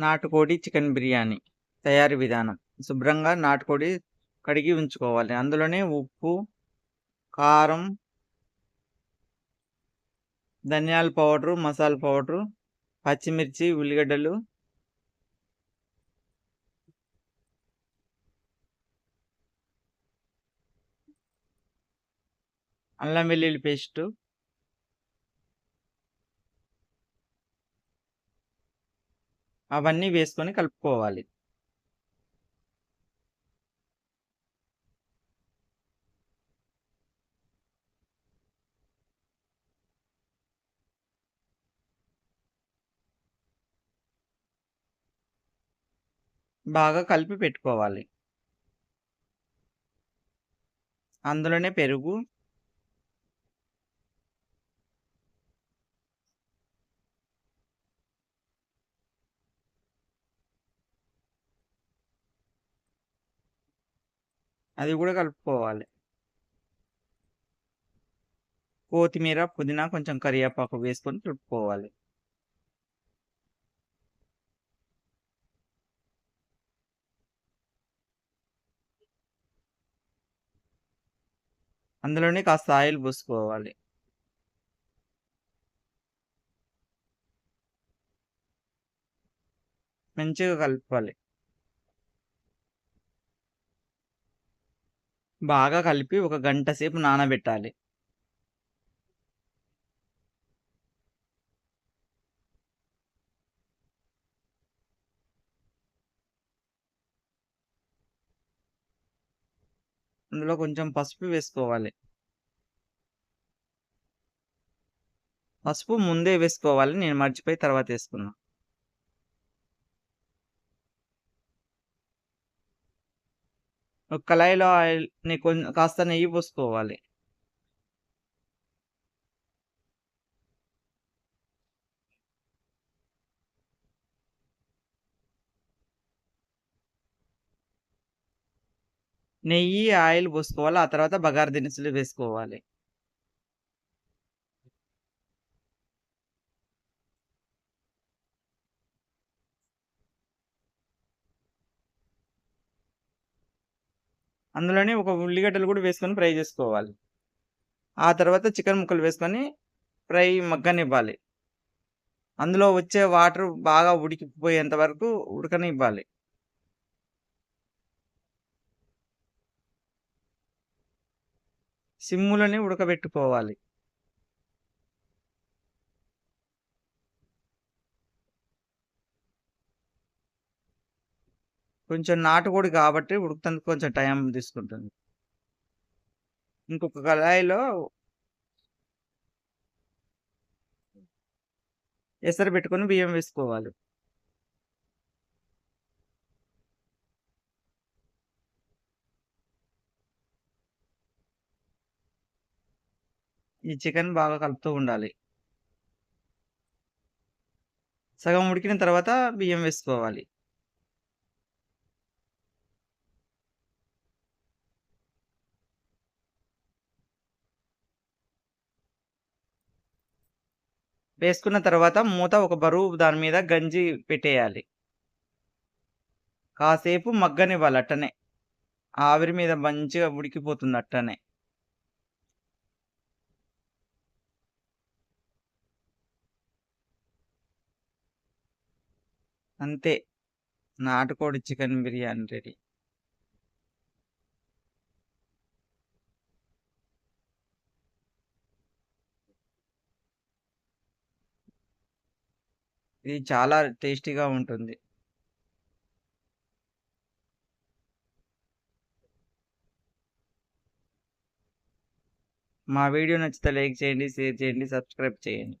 నాటుకోడి చికెన్ బిర్యానీ తయారీ విధానం. శుభ్రంగా నాటుకోడి కడిగి ఉంచుకోవాలి. అందులోనే ఉప్పు కారం ధనియాల పౌడరు మసాలా పౌడరు పచ్చిమిర్చి ఉల్లిగడ్డలు అల్లం వెల్లుల్లి పేస్టు అవన్నీ వేసుకొని కలుపుకోవాలి. బాగా కలిపి పెట్టుకోవాలి. అందులోనే పెరుగు అది కూడా కలుపుకోవాలి. కొత్తిమీర పుదీనా కొంచెం కరివేపాకు వేసుకొని కలుపుకోవాలి. అందులోనే కాస్త ఆయిల్ పోసుకోవాలి. మంచిగా కలపాలి. బాగా కలిపి ఒక గంట సేపు నానబెట్టాలి. అందులో కొంచెం పసుపు వేసుకోవాలి. పసుపు ముందే వేసుకోవాలి. నేను మర్చిపోయి తర్వాత వేసుకున్నా కళాయిలో ఆయిల్ని కొంచెం కాస్త నెయ్యి పోసుకోవాలి. నెయ్యి ఆయిల్ పోసుకోవాలి. ఆ తర్వాత బగారు దినుసులు వేసుకోవాలి. అందులోనే ఒక ఉల్లిగడ్డలు కూడా వేసుకొని ఫ్రై చేసుకోవాలి. ఆ తర్వాత చికెన్ ముక్కలు వేసుకొని ఫ్రై మగ్గనివ్వాలి. అందులో వచ్చే వాటర్ బాగా ఉడికిపోయేంత వరకు ఉడకనివ్వాలి. సిమ్ములని ఉడకబెట్టుకోవాలి. కొంచెం నాటుకోడి కాబట్టి ఉడుకుతందుకు కొంచెం టైం తీసుకుంటుంది. ఇంకొక కళాయిలో ఎసరు పెట్టుకొని బియ్యం వేసుకోవాలి. ఈ చికెన్ బాగా కలుపుతూ ఉండాలి. సగం ఉడికిన తర్వాత బియ్యం వేసుకోవాలి. వేసుకున్న తర్వాత మూత ఒక బరువు దాని మీద గంజి పెట్టేయాలి. కాసేపు మగ్గనివ్వాలి అట్టనే. ఆవిరి మీద మంచిగా ఉడికిపోతుంది అట్టనే. అంతే. నాటుకోడి చికెన్ బిర్యానీ రెడీ. ఇది చాలా టేస్టీగా ఉంటుంది. మా వీడియో నచ్చితే లైక్ చేయండి షేర్ చేయండి సబ్స్క్రైబ్ చేయండి.